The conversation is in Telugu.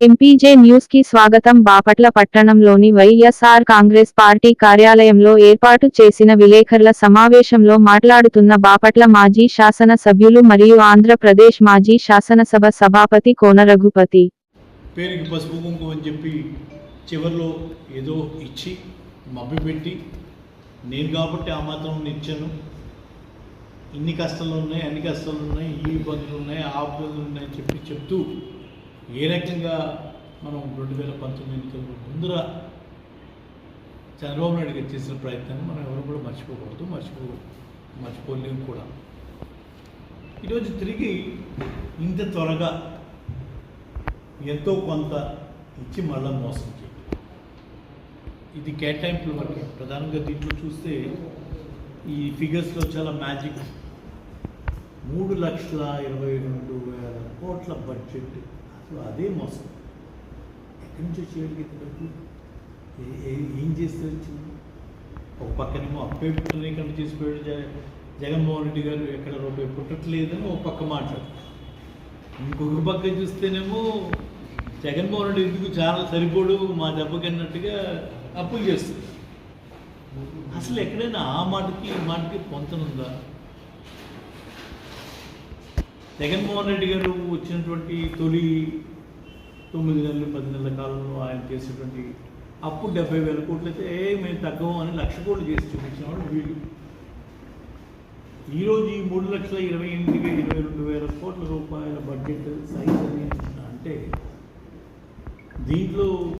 ఎంపీజే న్యూస్కి స్వాగతం. బాపట్ల పట్టణంలోని వైఎస్ఆర్ కాంగ్రెస్ పార్టీ కార్యాలయంలో ఏర్పాటు చేసిన విలేకరుల సమావేశంలో మాట్లాడుతున్న బాపట్ల మాజీ శాసన సభ్యులు మరియు ఆంధ్రప్రదేశ్ మాజీ శాసనసభ సభాపతి కోన రఘుపతి. పేరుకి పసుపు కుంకుమ అని చెప్పి చివరిలో ఏదో ఇచ్చి మభ్యపెట్టి నేను కాబట్టి ఆ మాత్రం ఇచ్చాను ఇన్ని కష్టాలు ఉన్నాయి అన్ని కష్టాలు ఉన్నాయి ఈ ఇబ్బందులు ఉన్నాయి ఆ ఇబ్బందులు ఉన్నాయి చెప్పి చెప్తూ ఏ రకంగా మనం రెండు వేల పంతొమ్మిది ఎన్నికల్లో ముందర చంద్రబాబు నాయుడు గారు చేసిన ప్రయత్నాన్ని మనం ఎవరు కూడా మర్చిపోకూడదు మర్చిపో మర్చిపోలేము కూడా. ఈరోజు తిరిగి ఇంత త్వరగా ఎంతో కొంత ఇచ్చి మళ్ళా మోసం చేయడం ఇది కేటాయింపులు మనకి ప్రధానంగా దీంట్లో చూస్తే ఈ ఫిగర్స్లో చాలా మ్యాజిక్. మూడు లక్షల ఇరవై రెండు వేల కోట్ల బడ్జెట్ సో అదే మోసం. ఎక్కడి నుంచి వచ్చేవాడికి ఇంత డబ్బు? ఏ- ఏం చేస్తే వచ్చింది ఒక పక్కనేమో అప్పే పుట్టలేకుండా చేసిపోయాడు జగ జగన్మోహన్ రెడ్డి గారు. ఎక్కడ రూపాయి పుట్టట్లేదని ఒక పక్క మాట్లాడు ఇంకొక పక్క చూస్తేనేమో జగన్మోహన్ రెడ్డి ఎందుకు చాలా సరిపోడు? మా దెబ్బకి అన్నట్టుగా అప్పులు చేస్తుంది. అసలు ఎక్కడైనా ఆ మాటకి ఈ మాటకి పొంతనుందా? జగన్మోహన్ రెడ్డి గారు వచ్చినటువంటి తొలి తొమ్మిది నెలలు పది నెలల కాలంలో ఆయన చేసినటువంటి అప్పు డెబ్బై వేల కోట్లు అయితే ఏ మేము తగ్గము అని లక్ష కోట్లు చేసి చూపించిన వాళ్ళు వీళ్ళు ఈరోజు ఈ మూడు లక్షల ఇరవై ఎనిమిది ఇరవై రెండు వేల కోట్ల రూపాయల బడ్జెట్ సైజ్ అని అంటే దీంట్లో